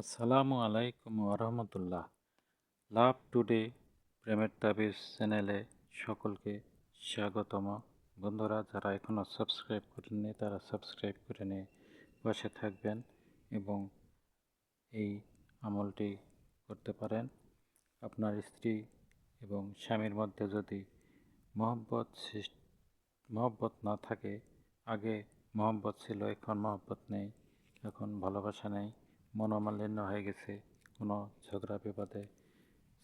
আসসালামু আলাইকুম ওরহমতুল্লাহ লাভ টুডে প্রেমের তাবিজ চ্যানেলে সকলকে স্বাগতম। বন্ধুরা, যারা এখনও সাবস্ক্রাইব করেননি, তারা সাবস্ক্রাইব করে নিয়ে বসে থাকবেন এবং এই আমলটি করতে পারেন। আপনার স্ত্রী এবং স্বামীর মধ্যে যদি মহব্বত মহব্বত না থাকে, আগে মহব্বত ছিল, এখন মহব্বত নেই, এখন ভালোবাসা নেই। মনোমালিন্য হয়ে গেছে, কোনো ঝগড়া বিবাদে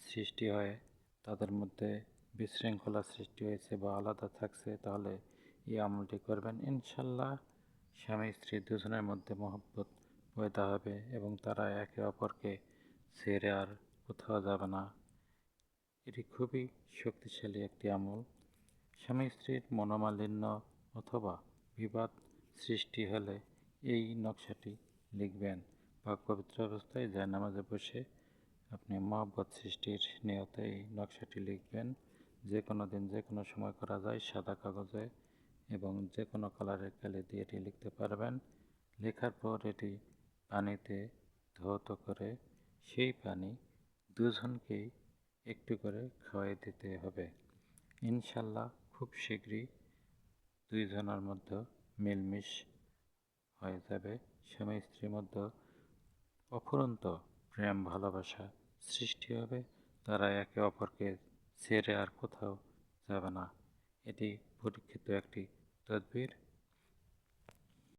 সৃষ্টি হয় তাদের মধ্যে বিশৃঙ্খলা সৃষ্টি হয়েছে বা আলাদা থাকছে, তাহলে এই আমলটি করবেন। ইনশাল্লাহ স্বামী স্ত্রী দুজনের মধ্যে মহব্বত পয়দা হবে এবং তারা একে অপরকে ছেড়ে আর কোথাও যাবে না। এটি খুবই শক্তিশালী একটি আমল। স্বামী স্ত্রীর মনোমালিন্য অথবা বিবাদ সৃষ্টি হলে এই নকশাটি লিখবেন। বা পবিত্র অবস্থায় যায় নামাজে বসে আপনি মহব্বত সৃষ্টির নিয়তে এই নকশাটি লিখবেন। যে কোনো দিন যে কোনো সময় করা যায় সাদা কাগজে এবং যে কোনো কালারের কালি দিয়ে এটি লিখতে পারবেন। লেখার পর এটি পানিতে ধৌত করে সেই পানি দুজনকেই একটু করে খাওয়াই দিতে হবে। ইনশাল্লাহ খুব শীঘ্রই দুইজনের মধ্যে মিলমিশ হয়ে যাবে। স্বামী স্ত্রীর মধ্যে অফুরন্ত প্রেম, ভালোবাসা সৃষ্টি হবে। তারা একে অপরকে ছেড়ে আর কোথাও যাবে না। এটি পরীক্ষিত একটি তদবির।